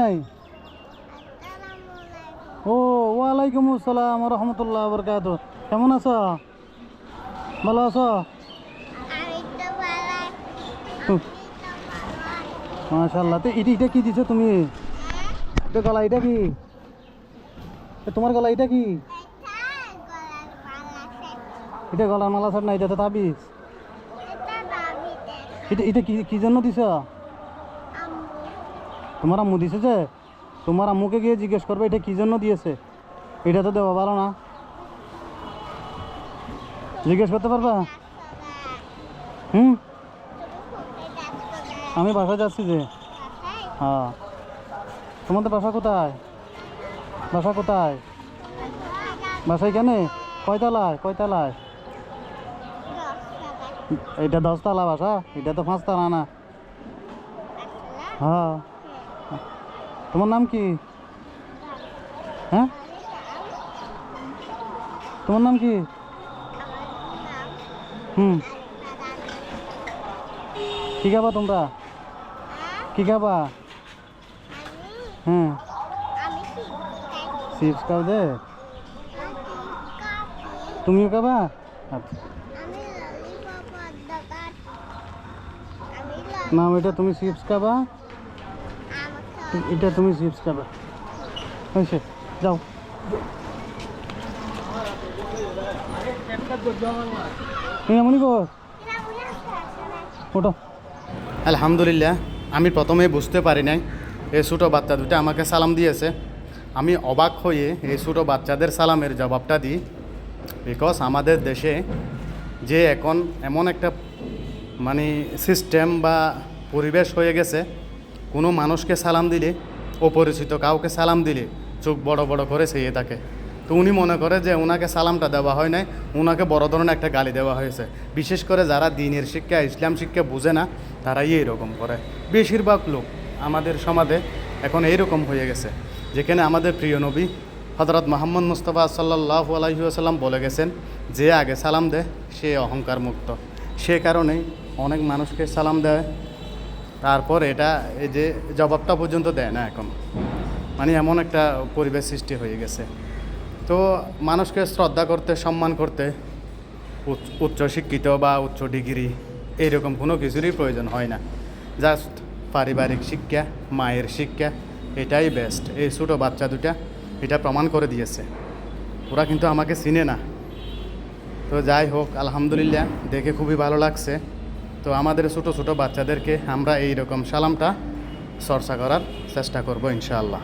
নাই? ও ওয়ালাইকুম আসসালাম রহমতুল্লাহ বরকাত। কেমন আছো? ভালো আছো? মাশাল্লাহ তো এটা এটা কি দিছো তুমি? এটা গলা এটা কি? তোমার গলা এটা কি? এটা গলার মালা ছাড় না এটা তো তাবিজ। এটা এটা কি কি জন্য দিছ? তোমার আম্মু যে, তোমার আম্মুকে গিয়ে জিজ্ঞেস করবে এটা কি জন্য দিয়েছে? এটা তো দেওয়া ভালো না। জিজ্ঞেস করতে পারবা? হুম? আমি বাসায় যাচ্ছি যে। হ্যাঁ। তোমাদের বাসা কোথায়? বাসা কোথায়? বাসায় কেন? কয়তলায়? কয়তলায়? এটা দশতলা বাসা, এটা তো পাঁচতলা না। হ্যাঁ। তোমার নাম কি? হ্যাঁ? তোমার নাম কি? হুম। কি খাবা তোমরা? কি খাবা? হ্যাঁ চিপস খাও দে। তুমিও খাবা? আচ্ছা। না এটা, তুমি চিপস খাবা। এটা তুমি চিপস খাবা। হয়েছে যাও। এমনই কর ওটো আলহামদুলিল্লাহ, আমি প্রথমে বুঝতে পারি নাই, এই ছোটো বাচ্চা দুটা আমাকে সালাম দিয়েছে। আমি অবাক হয়ে এই ছোটো বাচ্চাদের সালামের জবাবটা দিই বিকজ আমাদের দেশে যে এখন এমন একটা মানে সিস্টেম বা পরিবেশ হয়ে গেছে কোনো মানুষকে সালাম দিলে, অপরিচিত কাউকে সালাম দিলে চোখ বড় বড় করে চেয়ে থাকে। তো উনি মনে করে যে ওনাকে সালামটা দেওয়া হয় নাই ওনাকে বড় ধরনের একটা গালি দেওয়া হয়েছে। বিশেষ করে যারা দিনের শিক্ষা, ইসলাম শিক্ষা বুঝে না, তারাই এইরকম করে। বেশিরভাগ লোক আমাদের সমাজে এখন এইরকম হয়ে গেছে। যেখানে আমাদের প্রিয় নবী হজরত মোহাম্মদ মুস্তফা সাল্লাহ আলহিউসাল্লাম বলে গেছেন, যে আগে সালাম দেয়, সে অহংকার মুক্ত সে কারণেই অনেক মানুষকে সালাম দেয় তারপর এটা, এই যে জবাবটা পর্যন্ত দেয় না এখন। মানে এমন একটা পরিবেশ সৃষ্টি হয়ে গেছে। তো মানুষকে শ্রদ্ধা করতে, সম্মান করতে উচ্চ- শিক্ষিত বা উচ্চ ডিগ্রি, এইরকম কোনো কিছুরই প্রয়োজন হয় না। জাস্ট পারিবারিক শিক্ষা, মায়ের শিক্ষা, এটাই বেস্ট এই ছোটো বাচ্চা দুটা এটা প্রমাণ করে দিয়েছে। ওরা কিন্তু আমাকে চিনে না। তো যাই হোক, আলহামদুলিল্লাহ, দেখে খুবই ভালো লাগছে। তো আমাদের ছোটো ছোটো বাচ্চাদেরকে আমরা এই রকম সালামটা চর্চা করার চেষ্টা করব ইনশাআল্লাহ।